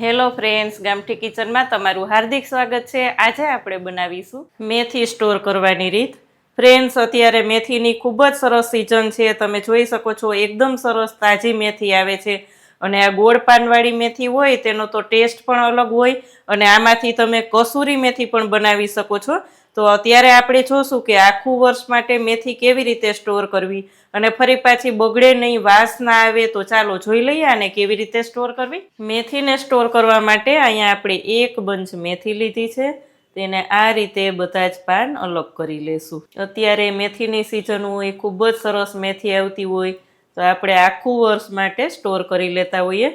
Hello friends, ગામઠી કિચનમાં તમારું હાર્દિક સ્વાગત છે. આજે આપણે બનાવીશું મેથી સ્ટોર કરવાની રીત. ફ્રેન્ડ્સ, અત્યારે મેથીની ખૂબ જ સરસ સિઝન છે. તમે જોઈ શકો છો, એકદમ સરસ તાજી મેથી આવે છે. અને આ ગોળ પાનવાળી મેથી હોય, તેનો તો ટેસ્ટ પણ અલગ હોય અને આમાંથી તમે કસૂરી મેથી પણ બનાવી શકો છો. તો અત્યારે આપણે જોશું કે આખું વર્ષ માટે મેથી કેવી રીતે સ્ટોર કરવી અને ફરી પાછી બગડે નહીં, વાસ ના આવે તો ચાલો જોઈ લઈએ આને કેવી રીતે સ્ટોર કરવી. મેથીને સ્ટોર કરવા માટે અહીંયા આપણે એક બંચ મેથી લીધી છે. તેને આ રીતે બધા જ પાન અલગ કરી લેશું. અત્યારે મેથીની સિઝન હોય, ખૂબ જ સરસ મેથી આવતી હોય તો આપણે આખું વર્ષ માટે સ્ટોર કરી લેતા હોઈએ.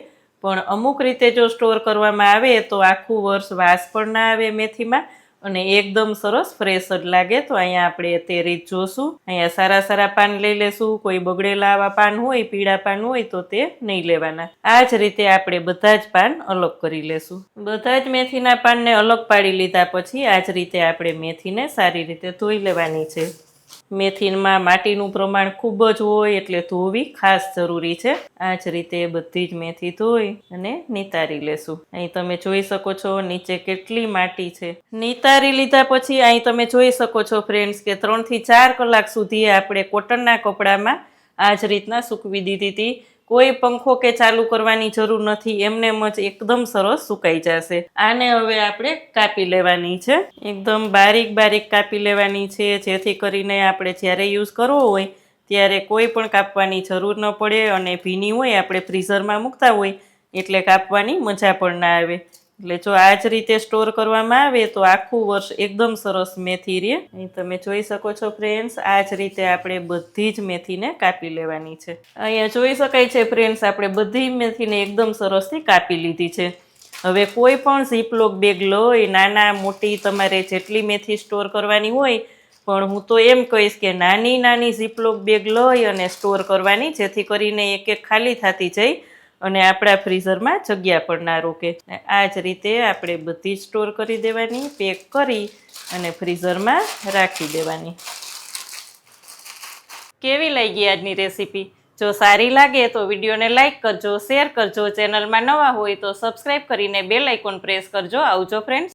પણ અમુક રીતે જો સ્ટોર કરવામાં આવે તો આખું વર્ષ વાસ પણ ના આવે મેથીમાં અને એકદમ સરસ ફ્રેશ જ લાગે. તો અહીંયા આપણે તે રીત જોશું. અહીંયા સારા સારા પાન લઈ લેશું. કોઈ બગડેલા આવા પાન હોય, પીળા પાન હોય તો તે નહીં લેવાના. આ જ રીતે આપણે બધા જ પાન અલગ કરી લેશું. બધા જ મેથીના પાનને અલગ પાડી લીધા પછી આ જ રીતે આપણે મેથીને સારી રીતે ધોઈ લેવાની છે. મેથીમાં માટીનું પ્રમાણ ખૂબ જ હોય એટલે ધોવી ખાસ જરૂરી છે. આ જ રીતે બધી જ મેથી ધોઈ અને નિતારી લેશું. અહીં તમે જોઈ શકો છો નીચે કેટલી માટી છે. નિતારી લીધા પછી અહીં તમે જોઈ શકો છો ફ્રેન્ડ્સ કે ત્રણથી ચાર કલાક સુધી આપણે કોટનના કપડામાં આ જ રીતના સૂકવી દીધી હતી. કોઈ પંખો કે ચાલુ કરવાની જરૂર નથી, એમને એમ જ એકદમ સરસ સુકાઈ જશે. આને હવે આપણે કાપી લેવાની છે. એકદમ બારીક બારીક કાપી લેવાની છે, જેથી કરીને આપણે જ્યારે યુઝ કરવો હોય, ત્યારે કોઈ પણ કાપવાની જરૂર ન પડે અને ભીની હોય, આપણે ફ્રીઝરમાં મૂકતા હોય, એટલે કાપવાની મજા પણ ના આવે. એટલે જો આ જ રીતે સ્ટોર કરવામાં આવે તો આખું વર્ષ એકદમ સરસ મેથી રહે. અહીં તમે જોઈ શકો છો ફ્રેન્ડ્સ આ જ રીતે આપણે બધી જ મેથીને કાપી લેવાની છે. અહીંયા જોઈ શકાય છે ફ્રેન્ડ્સ, આપણે બધી મેથીને એકદમ સરસથી કાપી લીધી છે. હવે કોઈ પણ ઝીપલોક બેગ એ નાના, મોટી, તમારે જેટલી મેથી સ્ટોર કરવાની હોય, પણ હું તો એમ કહીશ કે નાની નાની ઝીપલોક બેગ લઈ અને સ્ટોર કરવાની, જેથી કરીને એક એક ખાલી થતી જાય. અને આપણા ફ્રીઝરમાં જગ્યા પણ ના રોકે. આ જ રીતે આપણે બધી જ સ્ટોર કરી દેવાની, પેક કરી અને ફ્રીઝરમાં રાખી દેવાની. કેવી લાગી આજની રેસીપી? જો સારી લાગે તો વિડીયોને લાઇક કરજો, શેર કરજો, ચેનલમાં નવા હોય તો સબસ્ક્રાઈબ કરીને બેલ આઇકોન પ્રેસ કરજો. આવજો ફ્રેન્ડ્સ